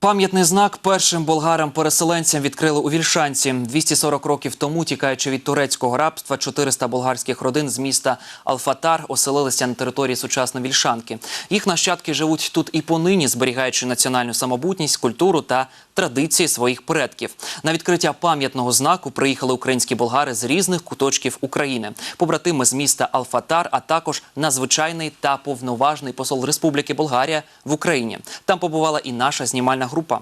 Пам'ятний знак першим болгарам-переселенцям відкрили у Вільшанці. 240 років тому, тікаючи від турецького рабства, 400 болгарських родин з міста Алфатар оселилися на території сучасної Вільшанки. Їх нащадки живуть тут і понині, зберігаючи національну самобутність, культуру та традиції своїх предків. На відкриття пам'ятного знаку приїхали українські болгари з різних куточків України, побратими з міста Алфатар, а також надзвичайний та повноважний посол Республіки Болгарія в Україні. Там побувала і наша знімальна група.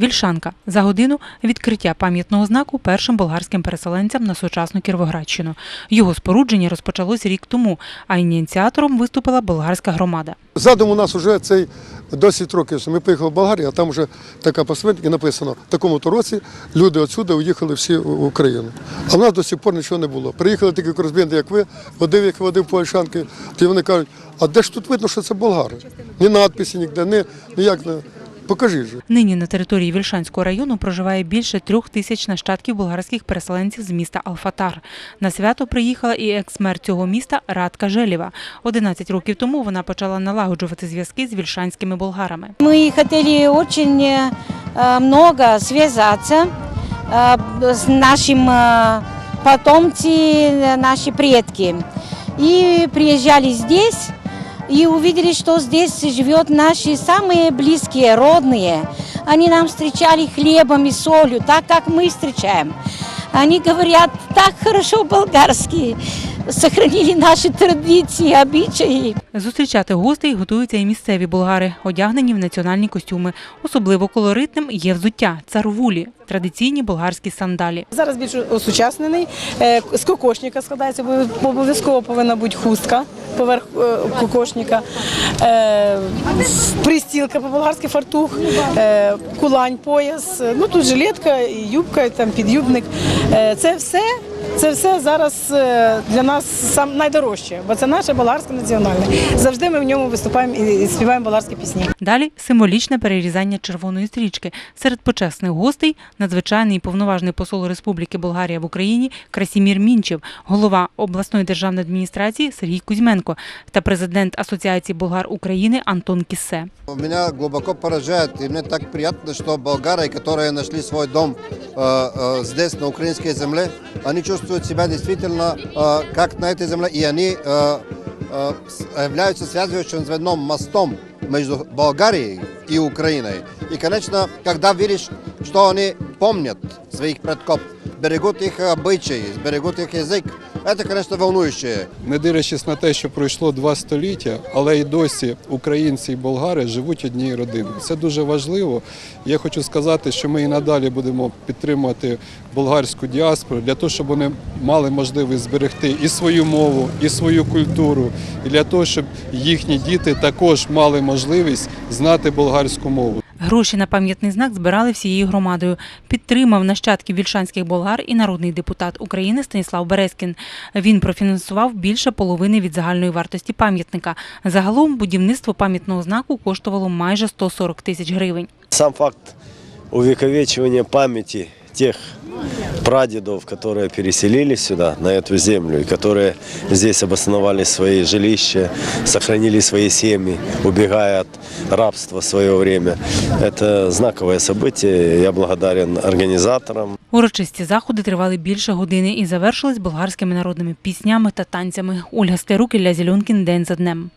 Вільшанка за годину відкриття пам'ятного знаку першим болгарським переселенцям на сучасну Кіровоградщину. Його спорудження розпочалось рік тому, а ініціатором виступила болгарська громада. Задум у нас вже цей досить років. Ми поїхали в Болгарію, а там вже така посвідка написано, в такому-то році люди відсюди уїхали всі в Україну. А в нас до сих пор нічого не було. Приїхали такі корозбінди, як ви, водив, як водив по Ольшанки, то вони кажуть, а де ж тут видно, що це болгари? Ні надписі, ніде, ні, ніяк не. Покажіть же. Нині на території Вільшанського району проживає більше трьох тисяч нащадків болгарських переселенців з міста Алфатар. На свято приїхала і екс-мер цього міста Радка Желєва. 11 років тому вона почала налагоджувати зв'язки з вільшанськими болгарами. Мы хотели очень э, много связаться э, с нашим э, потомцы, э, наши предки. И приезжали здесь и увидели, что здесь живет наши самые близкие, родные. Они нам встречали хлебом и солью, так как мы встречаем. Они говорят так хорошо болгарский, сохранили наши традиции, обычаи. Зустрічати гостей готуються і місцеві болгари, одягнені в національні костюми. Особливо колоритним є взуття царвулі, традиційні болгарські сандалі. Зараз більш осучаснений. Е, З кокошника складається, обов- обов'язково повинна бути хустка поверх е, кокошника, е, пристілка по-болгарськи фартух, е, кулань, пояс, ну тут жилетка, і юбка, там підюбник. Це все. Це все зараз е, для нас сам найдорожче, бо це наше болгарське національне. Завжди ми в ньому виступаємо і і співаємо болгарські пісні. Далі символічне перерізання червоної стрічки. Серед почесних гостей надзвичайний і повноважний посол Республіки Болгарія в Україні Красімір Мінчев, голова обласної державної адміністрації Сергій Кузьменко та президент Асоціації болгар України Антон Кіссе. Меня глубоко поражает, и мне так приятно, что болгары, которые нашли свой дом э, э, здесь, на украинской земле, они чувствуют себя действительно э, как на этой земле, и они э, э, с- являются связывающим звеном, мостом между Болгарией и Украиной. И, конечно, когда видишь, что они помнят своих предков, берегут их обычаи, берегут их язык, это, конечно, волнующе. не дивлячись на те, що пройшло два століття, але й досі українці і болгари живуть однією родиною. Це дуже важливо. Я хочу сказати, що ми і надалі будемо підтримувати болгарську діаспору для того, щоб вони мали можливість зберегти і свою мову, і свою культуру, і для того, щоб їхні діти також мали можливість знати болгарську мову. Гроші на пам'ятний знак збирали всією громадою. Підтримав нащадків вільшанських болгар і народний депутат України Станіслав Березкін. Він профінансував більше половини від загальної вартості пам'ятника. Загалом будівництво пам'ятного знаку коштувало майже 140 тисяч гривень. Сам факт увіковічування памяти тех прадедов, которые переселились сюда, на эту землю, и которые здесь обосновали свои жилища, сохранили свои семьи, убегая от рабства в свое время. Это знаковое событие. Я благодарен организаторам. Урочисті заходи тривали більше години і завершились болгарськими народними піснями та танцями. Ольга Стерук, Ілля Зільонкін день за днем.